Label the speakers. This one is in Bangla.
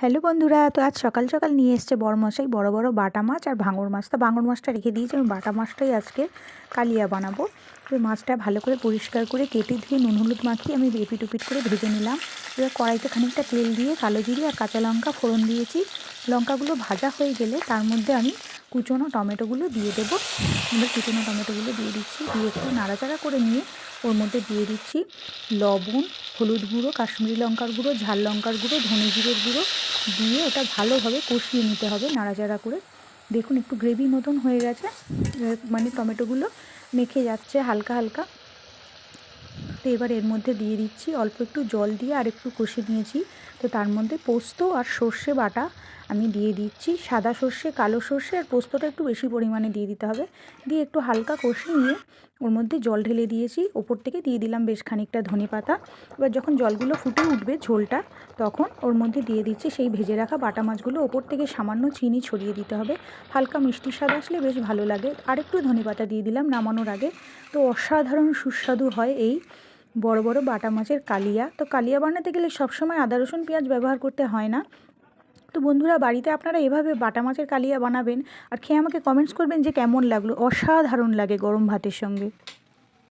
Speaker 1: হ্যালো বন্ধুরা, তো আজ সকাল সকাল নিয়ে এসছে বড় মশাই বড় বড় বাটা মাছ আর ভাঙর মাছ। তো ভাঙর মাছটা রেখে দিয়েছি, আমি বাটা মাছটাই আজকে কালিয়া বানাবো। তো মাছটা ভালো করে পরিষ্কার করে কেটে ধুয়ে নুন হলুদ মাখিয়ে আমি এপিট উপিট করে ভেজে নিলাম। এবার কড়াইতে খানিকটা তেল দিয়ে কালো জিরে আর কাঁচা লঙ্কা ফোড়ন দিয়েছি। লঙ্কাগুলো ভাজা হয়ে গেলে তার মধ্যে আমি কুচনো টমেটোগুলো দিয়ে দেবো। এবার কুচনো টমেটোগুলো দিয়ে দিচ্ছি, দিয়ে একটু নাড়াচাড়া করে নিয়ে ওর মধ্যে দিয়ে দিচ্ছি লবণ, হলুদ গুঁড়ো, কাশ্মীরি লঙ্কার গুঁড়ো, ঝাল লঙ্কার গুঁড়ো, ধনে জিরের গুঁড়ো দিয়ে ওটা ভালোভাবে কষিয়ে নিতে হবে নাড়াচাড়া করে। দেখুন একটু গ্রেভি মতন হয়ে গেছে। মানে টমেটোগুলো মেখে যাচ্ছে হালকা হালকা। তো এবার এর মধ্যে দিয়ে দিচ্ছি অল্প একটু জল দিয়ে আর একটু কষে নিয়েছি। তো তার মধ্যে পোস্ত আর সর্ষে বাটা আমি দিয়ে দিচ্ছি সাদা সর্ষে, কালো সর্ষে আর পোস্তটা একটু বেশি পরিমাণে দিয়ে দিতে হবে। দিয়ে একটু হালকা কষে নিয়ে ওর মধ্যে জল ঢেলে দিয়েছি। ওপর থেকে দিয়ে দিলাম বেশ খানিকটা ধনে পাতা। এবার যখন জলগুলো ফুটে উঠবে ঝোলটা, তখন ওর মধ্যে দিয়ে দিচ্ছি সেই ভেজে রাখা বাটা মাছগুলো। ওপর থেকে সামান্য চিনি ছড়িয়ে দিতে হবে। হালকা মিষ্টি স্বাদ আসলে বেশ ভালো লাগে। আর একটু ধনে পাতা দিয়ে দিলাম নামানোর আগে। তো অসাধারণ সুস্বাদু হয় এই বড় বড় বাটা মাছের কালিয়া। তো কালিয়া বানাতে গেলে সবসময় আদা, রসুন, পেঁয়াজ ব্যবহার করতে হয় না। তো বন্ধুরা, বাড়িতে আপনারা এভাবে বাটা মাছের কালিয়া বানাবেন আর খেয়ে আমাকে কমেন্টস করবেন যে কেমন লাগল। অসাধারণ লাগে গরম ভাতের সঙ্গে।